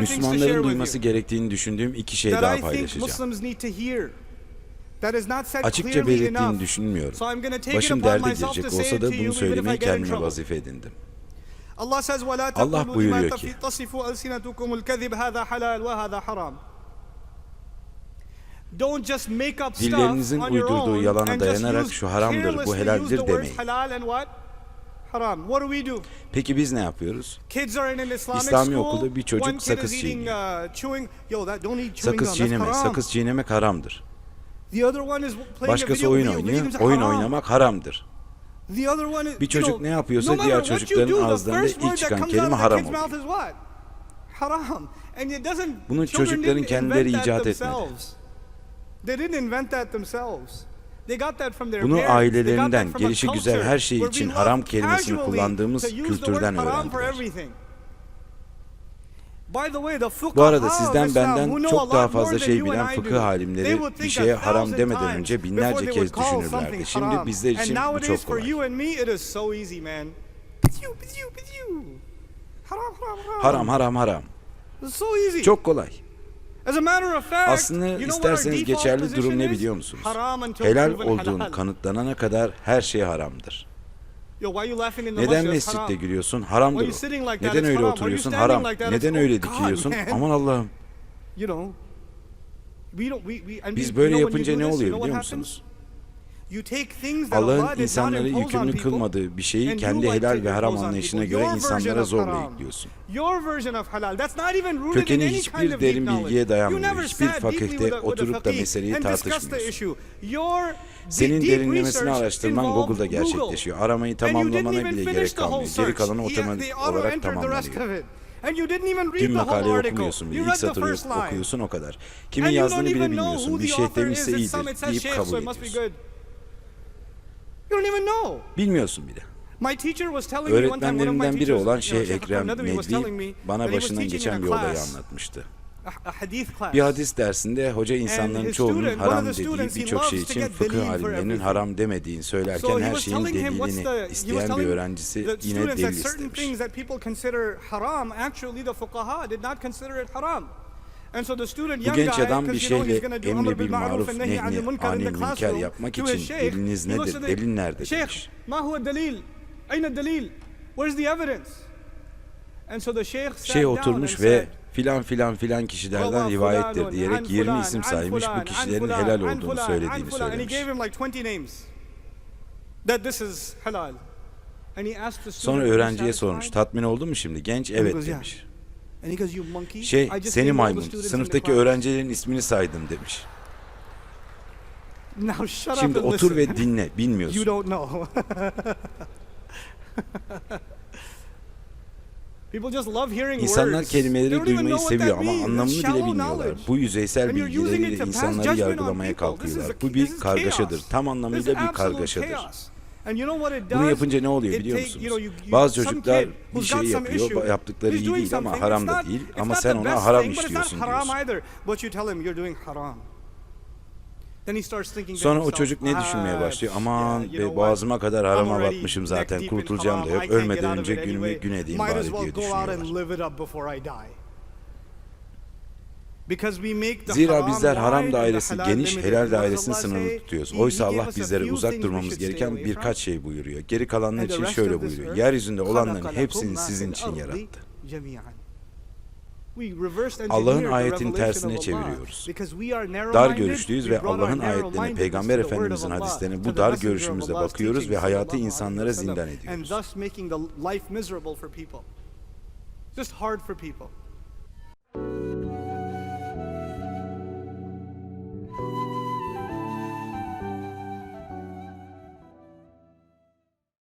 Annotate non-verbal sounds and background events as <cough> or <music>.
Müslümanların duyması gerektiğini düşündüğüm iki şey daha paylaşacağım. Açıkça belirttiğini düşünmüyorum. Başım derde girecek olsa da bunu söylemeyi kendime vazife edindim. Allah buyuruyor ki Dillerinizin uydurduğu yalana dayanarak şu haramdır, bu helaldir demeyin. Haram. What do we do? Peki biz ne yapıyoruz? Kids are in an Islamic İslami school. okulda bir çocuk One kid sakız is eating, çiğniyor. uh, chewing. Yo, that don't eat chewing Sakız. That's çiğneme, haram. sakız çiğnemek haramdır. The other one is playing a Başkası video, oyun oynuyor, games, oyun haram. oynamak haramdır. The other one is, Bir you çocuk know, ne yapıyorsa no matter diğer what you çocukların do, the first ilk that çıkan comes kelime out of the haram kid's oluyor. mouth is what? Haram. And it doesn't, Bunu children çocukların didn't kendileri invent that icat etmedi. themselves. They didn't invent that themselves. They got that from their Bunu ailelerinden, gelişi güzel her şey için haram kelimesini kullandığımız kültürden öğrendiler. everything. By the way, the Bu arada sizden benden çok daha fazla şey bilen fıkıh would bir şeye haram demeden önce binlerce kez düşünürlerdi. Şimdi bizler için bu çok kolay. Haram, haram, haram. Çok kolay. Aslında isterseniz geçerli durum ne biliyor musunuz? Helal proven olduğun halal. kanıtlanana kadar her şey haramdır. Neden mescitte gülüyorsun? Haramdır o. Neden öyle oturuyorsun? Haram. Neden öyle oh, God, dikiliyorsun? man. Aman Allah'ım. Biz böyle yapınca ne oluyor biliyor musunuz? Allah'ın insanları yükümlü kılmadığı bir şeyi kendi helal ve haram anlayışına göre insanlara zorla rooted Kökeni hiçbir kind of derin bilgiye You dayanmıyor. Hiçbir fakihte oturup da meseleyi and discussed the tartışmıyorsun. issue. Your Senin research araştırman Google'da Google. gerçekleşiyor. Aramayı tamamlamana bile gerek kalmıyor. Geri kalanı otomatik olarak tamamlanıyor. of it. And you didn't even read Tüm the whole makaleyi okumuyorsun bile. İlk satırı okuyorsun o kadar. Kimin And you don't yazdığını bile even know bilmiyorsun. who Bir şey demişse iyidir deyip kabul ediyorsun. You don't even know. Bilmiyorsun bile. My teacher was telling me one time, one of my Öğretmenlerimden biri olan Şeyh Ekrem Nedvi bana başından geçen bir olayı class, anlatmıştı. Bir hadis dersinde hoca insanların çoğunun haram dediği birçok şey için fıkıh alimlerinin haram demediğini söylerken he her şeyin delilini isteyen bir öğrencisi yine delil istemiş. Bu genç adam bir şeyle emri bil ma'ruf nahy anil münker yapmak için looks nedir? Delil nerede demiş. ma huwa dalil? Ayna dalil? Where's the evidence? And so the sheikh sat Şey down and oturmuş ve filan filan filan kişilerden "Valla rivayettir diyerek an 20 fulan, isim saymış bu kişilerin helal olduğunu söylediğini fulan." And he söylemiş. gave him like 20 names. That this is halal. And he asked the student, Sonra "Are you öğrenciye sormuş. satisfied?" Tatmin oldu mu şimdi? Genç evet demiş. Şey I just seni maymun sınıftaki class." öğrencilerin ismini saydım demiş. Şimdi otur ve dinle. You Bilmiyorsun. don't know. <laughs> People just love hearing İnsanlar kelimeleri duymayı seviyor ama anlamını bile bilmiyorlar. Bu yüzeysel bilgileriyle insanları yargılamaya kalkıyorlar. Bu bir kargaşadır. Tam anlamıyla bir kargaşadır. Chaos. And you know what it Bunu does? yapınca ne oluyor biliyor musunuz? Bazı çocuklar bir şey yapıyor, yaptıkları iyi değil ama haram da değil. Ama sen ona haram işliyorsun diyorsun. Sonra o çocuk ne "Ah, düşünmeye başlıyor? yeah, Aman be boğazıma kadar harama batmışım zaten. Kurtulacağım da yok. Ölmeden önce günümü gün edeyim bari diye düşünüyorlar. Zira bizler haram dairesi geniş, helal dairesinin sınırını tutuyoruz. Oysa Allah bizlere uzak durmamız gereken birkaç şey buyuruyor. Geri kalanlar için şöyle buyuruyor. Yeryüzünde olanların hepsini sizin için yarattı. Allah'ın ayetini tersine çeviriyoruz. Dar görüşlüyüz ve Allah'ın ayetlerine, Peygamber Efendimiz'in hadislerine bu dar görüşümüzle bakıyoruz ve hayatı insanlara zindan ediyoruz. Just hard for people.